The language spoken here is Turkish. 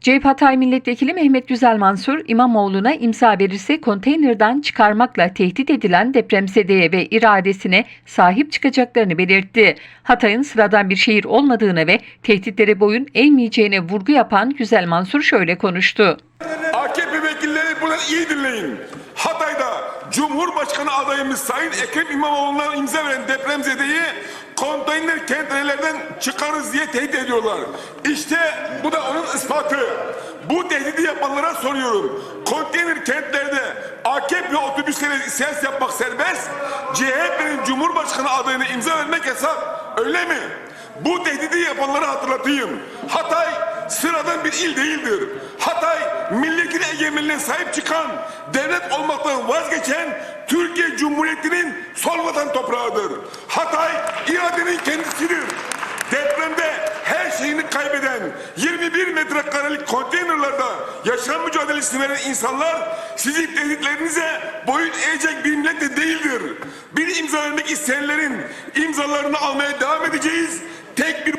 CHP Hatay Milletvekili Mehmet Güzel Mansur, İmamoğlu'na imza verirse konteynerden çıkarmakla tehdit edilen depremzedeye ve iradesine sahip çıkacaklarını belirtti. Hatay'ın sıradan bir şehir olmadığına ve tehditlere boyun eğmeyeceğine vurgu yapan Güzel Mansur şöyle konuştu. AKP vekilleri buradan iyi dinleyin. Hatay'da Cumhurbaşkanı adayımız Sayın Ekrem İmamoğlu'na imza veren depremzedeyi konteyner kentlerden çıkarız diye tehdit ediyorlar. İşte bu da onun ispatı. Bu tehdidi yapanlara soruyorum. Konteyner kentlerde AKP otobüslere seyahat yapmak serbest, CHP'nin Cumhurbaşkanı adayına imza vermek yasak. Öyle mi? Bu tehdidi yapanlara hatırlatayım. Hatay sıradan bir il değildir. Hatay milletin egemenliğine sahip çıkan, devlet olmaktan vazgeçen Türkiye Cumhuriyeti'nin sol vatan toprağıdır. Hatay iradenin kendisidir. Depremde her şeyini kaybeden 21 metrekarelik konteynerlarda yaşam mücadelesi veren insanlar sizin tehditlerinize boyun eğecek bir millet de değildir. Bir imza vermek isteyenlerin imzalarını almaya devam edeceğiz. Tek bir